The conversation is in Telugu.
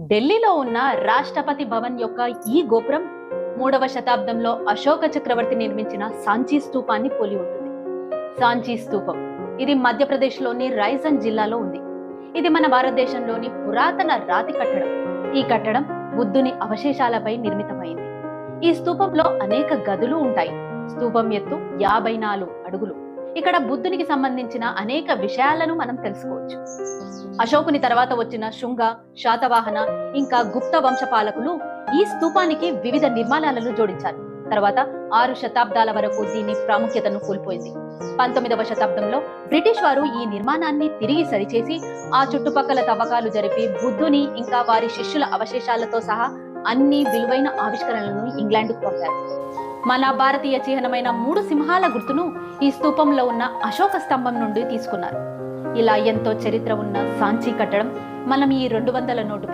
ఢిల్లీలో ఉన్న రాష్ట్రపతి భవన్ యొక్క ఈ గోపురం మూడవ శతాబ్దంలో అశోక చక్రవర్తి నిర్మించిన సాంచీ స్తూపాన్ని పోలి ఉంటుంది. సాంచీ స్తూపం ఇది మధ్యప్రదేశ్లోని రైజన్ జిల్లాలో ఉంది. ఇది మన భారతదేశంలోని పురాతన రాతి కట్టడం. ఈ కట్టడం బుద్ధుని అవశేషాలపై నిర్మితమైంది. ఈ స్తూపంలో అనేక గదులు ఉంటాయి. స్తూపం ఎత్తు యాభై నాలుగు అడుగులు. ఇక్కడ బుద్ధునికి సంబంధించిన అనేక విషయాలను మనం తెలుసుకోవచ్చు. అశోకుని తర్వాత వచ్చిన శృంగ శాతవాహన ఇంకా గుప్త వంశ పాలకులు ఈ స్తూపానికి వివిధ నిర్మాణాలను జోడించారు. తర్వాత ఆరు శతాబ్దాల వరకు దీని ప్రాముఖ్యతను కోల్పోయింది. పంతొమ్మిదవ శతాబ్దంలో బ్రిటిష్ వారు ఈ నిర్మాణాన్ని తిరిగి సరిచేసి ఆ చుట్టుపక్కల తవ్వకాలు జరిపి బుద్ధుని ఇంకా వారి శిష్యుల అవశేషాలతో సహా అన్ని విలువైన ఆవిష్కరణలను ఇంగ్లాండ్కు పంపారు. మన భారతీయ చిహ్నమైన మూడు సింహాల గుర్తును ఈ స్తూపంలో ఉన్న అశోక స్తంభం నుండి తీసుకున్నారు. ఇలా ఎంతో చరిత్ర ఉన్న సాంచి కట్టడం మనం ఈ రెండు వందల నోటుపై